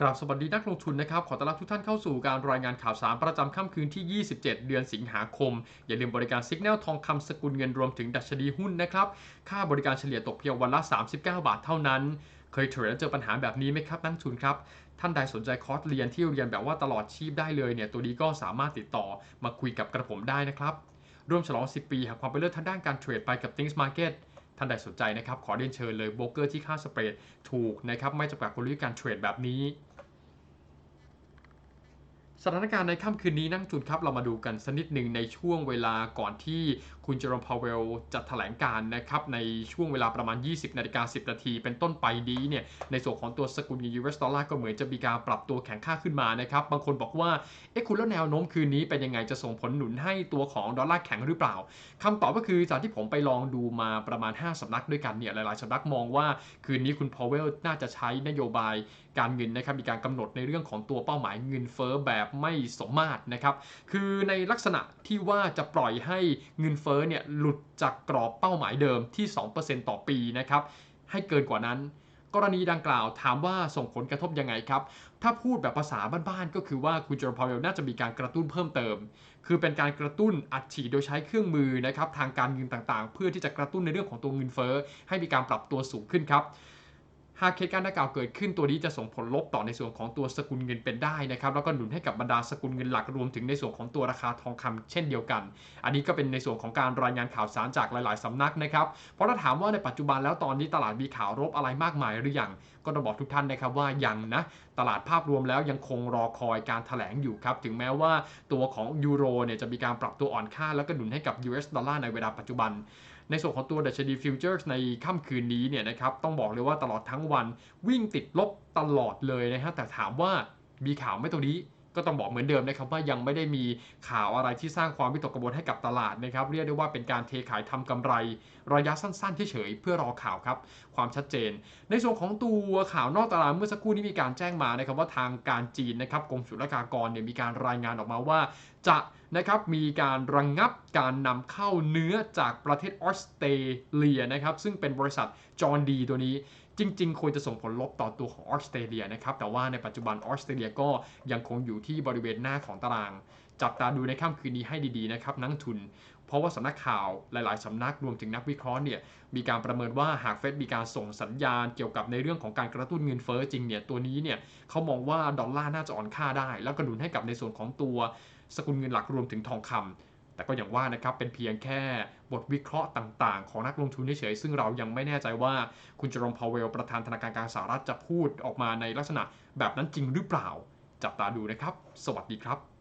กราบสวัสดีนักลงทุนนะครับ ขอต้อนรับทุกท่านเข้าสู่การรายงานข่าวสารประจำค่ำคืนที่ 27 เดือนสิงหาคม อย่าลืมบริการซิกแนลทองคำสกุลเงินรวมถึงดัชนีหุ้นนะครับ ค่าบริการเฉลี่ยตกเพียงวันละ 39 บาทเท่านั้น เคยเทรดแล้วเจอปัญหาแบบนี้ไหมครับนักทุนครับ ท่านใดสนใจคอร์สเรียนที่เรียนแบบว่าตลอดชีพได้เลยเนี่ยตัวนี้ก็สามารถติดต่อมาคุยกับกระผมได้นะครับร่วมฉลอง 10 ปีแห่งความเป็นเลิศทางด้านการเทรดไปกับ Things Market ท่านใดสนใจนะครับขอเรียนเชิญเลยโบรกเกอร์ที่ค่าสเปรดถูกนะครับไม่จำกัดกลยุทธ์การเทรดแบบนี้ สถานการณ์ในค่ำคืนนี้นั่งจุนครับเรามาดูกันสักนิดหนึ่งในช่วงเวลาก่อนที่คุณเจอร์มพาวเวลจะแถลงการนะครับในช่วงเวลาประมาณ 20นาฬิกา10 นาทีเป็นต้นไปนี้เนี่ยในส่วนของตัวสกุลเงิน US ดอลลาร์ก็เหมือนจะมีการปรับตัวแข็งค่าขึ้นมานะครับบางคนบอกว่าเอ๊ะคุณแล้วแนวโน้มคืนนี้เป็นยังไงจะส่งผลหนุนให้ตัวของดอลลาร์แข็งหรือเปล่าคำตอบก็คือจากที่ผมไปลองดูมาประมาณ 5สำนักด้วยกันเนี่ยหลายๆสำนักมองว่าคืนนี้คุณพาวเวลน่าจะใช้นโยบายการเงินนะครับมีการกำหนดในเรื่องของตัวเป้าหมายเงินเฟ้อแบบไม่สมมาตรนะครับ คือในลักษณะที่ว่าจะปล่อยให้เงินเฟ้อเนี่ยหลุดจากกรอบเป้าหมายเดิมที่ 2%ต่อปีนะครับ ให้เกินกว่านั้น กรณีดังกล่าวถามว่าส่งผลกระทบยังไงครับ ถ้าพูดแบบภาษาบ้านๆ ก็คือว่าคุณเจอร์พาวเวลน่าจะมีการกระตุ้นเพิ่มเติม คือเป็นการกระตุ้นอัดฉีดโดยใช้เครื่องมือนะครับทางการเงินต่างๆ เพื่อที่จะกระตุ้นในเรื่องของตัวเงินเฟ้อให้มีการปรับตัวสูงขึ้นครับ หากเหตุการณ์ดังกล่าวเกิดขึ้นตัวนี้จะส่งผลลบต่อในส่วนของตัวสกุลเงินเป็นได้นะครับแล้วก็หนุนให้กับบรรดาสกุลเงินหลักรวมถึงในส่วนของตัวราคาทองคำเช่นเดียวกัน อันนี้ก็เป็นในส่วนของการรายงานข่าวสารจากหลาย ๆสำนักนะครับเพราะถ้าถามว่าในปัจจุบันแล้วตอนนี้ตลาดมีข่าวรบอะไรมากมายหรือยังก็ต้องบอกทุกท่านนะครับว่ายังนะตลาดภาพรวมแล้วยังคงรอคอยการแถลงอยู่ครับถึงแม้ว่าตัวของยูโรเนี่ยจะมีการปรับตัวอ่อนค่าแล้วก็หนุนให้กับ US ดอลลาร์ในเวลาปัจจุบัน ในส่วนของตัวดัชนีฟิวเจอร์ในค่ำคืนนี้เนี่ยนะครับต้องบอกเลยว่าตลอดทั้งวันวิ่งติดลบตลอดเลยนะฮะแต่ถามว่ามีข่าวไหม่ตรงนี้ ก็ต้องบอกเหมือนเดิมนะครับว่ายังไม่ได้มีข่าวอะไรที่สร้างความวิตกกังวลให้กับตลาดนะครับ เรียกได้ว่าเป็นการเทขายทำกำไร ระยะสั้นๆเฉยๆเพื่อรอข่าวครับความชัดเจน ในส่วนของตัวข่าวนอกตลาดเมื่อสักครู่นี้มีการแจ้งมานะครับว่าทางการจีนนะครับกรมศุลกากรเนี่ยมีการรายงานออกมาว่า จะนะครับมีการระงงับการนำเข้าเนื้อจากประเทศออสเตรเลียนะครับซึ่งเป็นบริษัทจอร์นดีตัวนี้ จริง ๆ ควรจะส่งผลลบต่อตัวของออสเตรเลียนะครับ แต่ว่าในปัจจุบันออสเตรเลียก็ยังคงอยู่ที่บริเวณหน้าของตาราง จับตาดูในค่ำคืนนี้ให้ดีๆนะครับนักทุน เพราะว่าสำนักข่าวหลายๆสำนักรวมถึงนักวิเคราะห์เนี่ยมีการประเมินว่าหากเฟดมีการส่งสัญญาณเกี่ยวกับในเรื่องของการกระตุ้นเงินเฟ้อจริงเนี่ยตัวนี้เนี่ยเขามองว่าดอลลาร์น่าจะอ่อนค่าได้ แล้วก็หนุนให้กับในส่วนของตัวสกุลเงินหลักรวมถึงทองคำ แต่ก็อย่างว่านะครับเป็นเพียงแค่บทวิเคราะห์ต่างๆ ของนักลงทุนเฉยๆซึ่งเรายังไม่แน่ใจว่าคุณเจอร์มพาวเวลประธานธนาคารกลางสหรัฐจะพูดออกมาในลักษณะแบบนั้นจริงหรือเปล่า จับตาดูนะครับ สวัสดีครับ